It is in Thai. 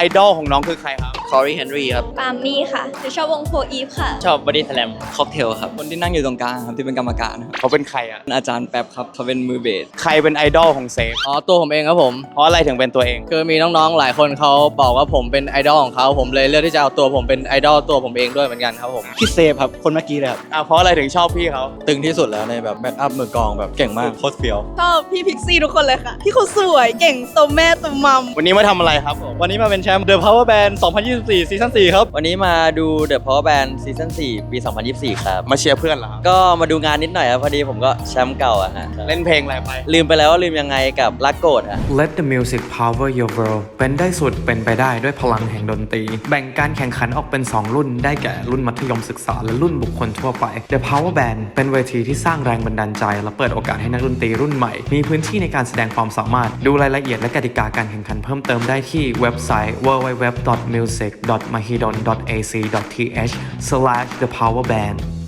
ไอดอลของน้องคือใครครับ คอรีเฮนรี่ครับ ปามี่ค่ะหนูชอบวงโฟอีฟค่ะ ชอบบอดี้สแลมค็อกเทลครับ คนที่นั่งอยู่ตรงกลางครับที่เป็นกรรมการครับเขาเป็นใครอะ อาจารย์แป๊บครับเขาเป็นมือเบสใครเป็นไอดอลของเซฟ อ๋อตัวผมเองครับผม เพราะอะไรถึงเป็นตัวเอง คือมีน้องๆหลายคนเขาบอกว่าผมเป็นไอดอลของเขาผมเลยเลือกที่จะเอาตัวผมเป็นไอดอลตัวผมเองด้วยเหมือนกันครับผมพี่เซฟครับ คนเมื่อกี้เลยครับอะเพราะอะไรถึงชอบพี่เขาตึงที่สุดแล้วในแบบแบ็กอัพมือกลองแบบเก่งมากโคตรเฟี้ยวชอบพี่พิกซี่ทุกคนเลยค่ะ พี่เขาสวยเก่งตัวแม่ตัวมัมวันนี้มาทำอะไรครับผมวันนี้มาเป็นแชมป์ The Power Band 2024ซีซั่น4ครับ วันนี้มาดู The Power Band ซีซั่น4ปี 2024 ครับ มาเชียร์เพื่อนเหรอครับก็มาดูงานนิดหน่อยครับพอดีผมก็แชมป์เก่าอะฮะเล่นเพลงอะไรไป ลืมไปแล้วว่าลืมยังไงกับรักโกรธอะ Let the music power your world เป็นได้สุดเป็นไปได้ด้วยพลังแห่งดนตรี แบ่งการแข่งขันออกเป็น 2 รุ่น ได้แก่รุ่นมัธยมศึกษา และรุ่นบุคคลทั่วไป The Power Band เป็นเวทีที่สร้างแรงบันดาลใจ และเปิดโอกาสให้นักดนตรีรุ่นใหม่ มีพื้นที่ในการแสดงความสามารถ ดูรายละเอียดและกติกาการแข่งขันเพิ่มเติมได้ที่เว็บไซต์ tech.mahidol.ac.th slash the power band.